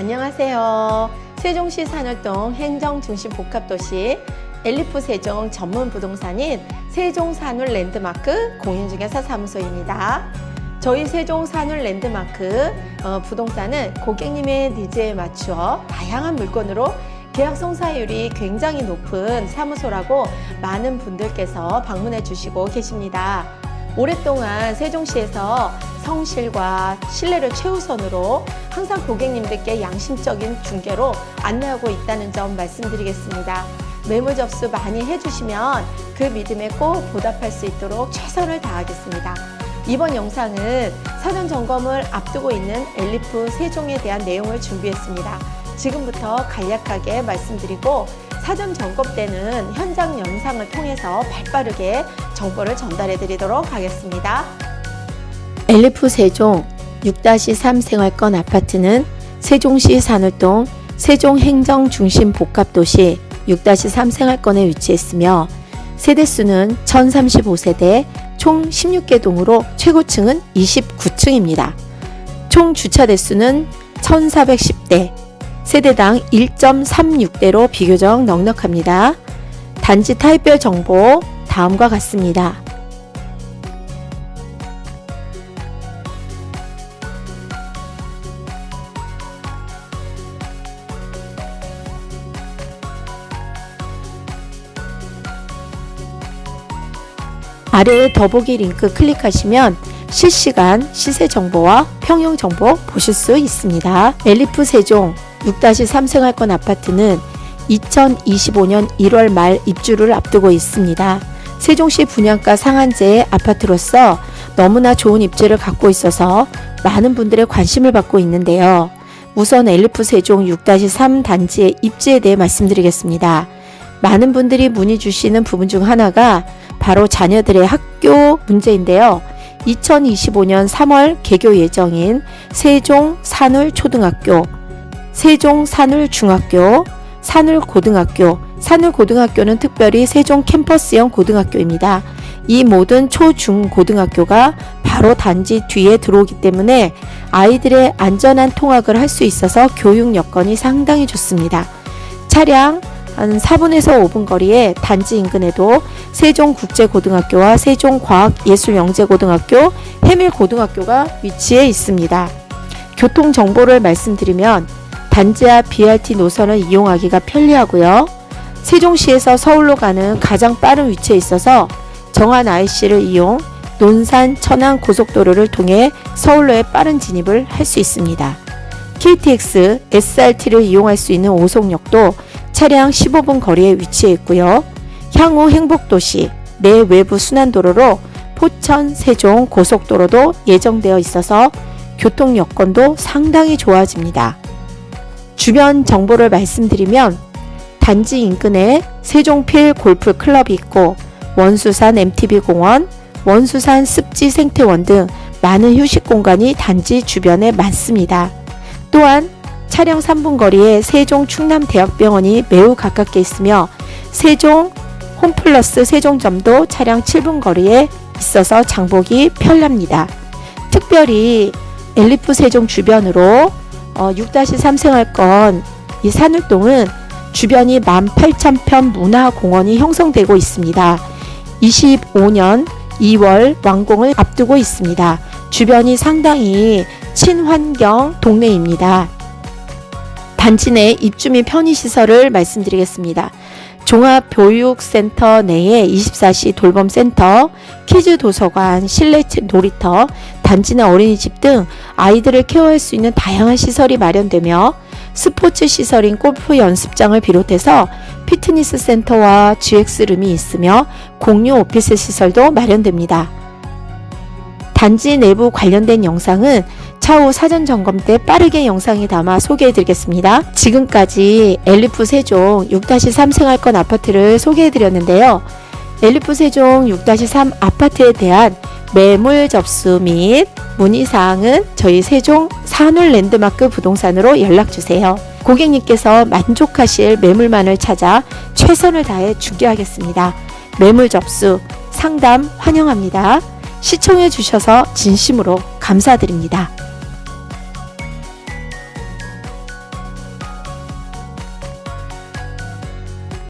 안녕하세요. 세종시 산월동 행정중심 복합도시 엘리프 세종 전문 부동산인 세종 산울 랜드마크 공인중개사 사무소입니다. 저희 세종 산울 랜드마크 어, 부동산은 고객님의 니즈에 맞추어 다양한 물건으로 계약 성사율이 굉장히 높은 사무소라고 많은 분들께서 방문해 주시고 계십니다. 오랫동안 세종시에서 성실과 신뢰를 최우선으로 항상 고객님들께 양심적인 중개로 안내하고 있다는 점 말씀드리겠습니다. 매물 접수 많이 해주시면 그 믿음에 꼭 보답할 수 있도록 최선을 다하겠습니다. 이번 영상은 사전 점검을 앞두고 있는 엘리프 세종에 대한 내용을 준비했습니다. 지금부터 간략하게 말씀드리고 사전 점검 때는 현장 영상을 통해서 발빠르게 정보를 전달해 드리도록 하겠습니다. 엘리프 세종 6-3 생활권 아파트는 세종시 산울동 세종행정중심 복합도시 6-3 생활권에 위치했으며 세대수는 1035세대 총 16개 동으로 최고층은 29층입니다. 총 주차 대수는 1410대, 세대당 1.36대로 비교적 넉넉합니다. 단지 타입별 정보 다음과 같습니다. 아래의 더보기 링크 클릭하시면 실시간 시세 정보와 평형 정보 보실 수 있습니다. 엘리프 세종 6-3 생활권 아파트는 2025년 1월 말 입주를 앞두고 있습니다. 세종시 분양가 상한제의 아파트로서 너무나 좋은 입지를 갖고 있어서 많은 분들의 관심을 받고 있는데요. 우선 엘리프 세종 6-3 단지의 입지에 대해 말씀드리겠습니다. 많은 분들이 문의 주시는 부분 중 하나가 바로 자녀들의 학교 문제인데요. 2025년 3월 개교 예정인 세종 산울 초등학교, 세종 산울 중학교, 산울 고등학교, 산울 고등학교는 특별히 세종 캠퍼스형 고등학교입니다. 이 모든 초, 중, 고등학교가 바로 단지 뒤에 들어오기 때문에 아이들의 안전한 통학을 할 수 있어서 교육 여건이 상당히 좋습니다. 차량 한 4분에서 5분 거리에 단지 인근에도 세종국제고등학교와 세종과학예술영재고등학교, 해밀고등학교가 위치해 있습니다. 교통 정보를 말씀드리면 단지 앞 BRT 노선을 이용하기가 편리하고요. 세종시에서 서울로 가는 가장 빠른 위치에 있어서 정안 IC를 이용 논산 천안 고속도로를 통해 서울로의 빠른 진입을 할 수 있습니다. KTX, SRT를 이용할 수 있는 오송역도 차량 15분 거리에 위치해 있고요. 향후 행복도시 내 외부 순환도로로 포천, 세종 고속도로도 예정되어 있어서 교통 여건도 상당히 좋아집니다. 주변 정보를 말씀드리면 단지 인근에 세종필 골프 클럽이 있고 원수산 MTB 공원, 원수산 습지 생태원 등 많은 휴식 공간이 단지 주변에 많습니다. 또한 차량 3분 거리에 세종 충남대학병원이 매우 가깝게 있으며 세종 홈플러스 세종점도 차량 7분 거리에 있어서 장보기 편리합니다. 특별히 엘리프 세종 주변으로 어, 6-3 생활권 이 산울동은 주변이 18,000편 문화공원이 형성되고 있습니다. 25년 2월 완공을 앞두고 있습니다. 주변이 상당히 친환경 동네입니다. 단지 내 입주 및 편의시설을 말씀드리겠습니다. 종합교육센터 내에 24시 돌봄센터, 키즈 도서관, 실내 놀이터, 단지나 어린이집 등 아이들을 케어할 수 있는 다양한 시설이 마련되며 스포츠 시설인 골프 연습장을 비롯해서 피트니스 센터와 GX룸이 있으며 공유 오피스 시설도 마련됩니다. 단지 내부 관련된 영상은 차후 사전 점검 때 빠르게 영상에 담아 소개해 드리겠습니다. 지금까지 엘리프 세종 6-3 생활권 아파트를 소개해 드렸는데요. 엘리프 세종 6-3 아파트에 대한 매물 접수 및 문의 사항은 저희 세종 산울 랜드마크 부동산으로 연락 주세요. 고객님께서 만족하실 매물만을 찾아 최선을 다해 중개하겠습니다. 매물 접수 상담 환영합니다. 시청해 주셔서 진심으로 감사드립니다.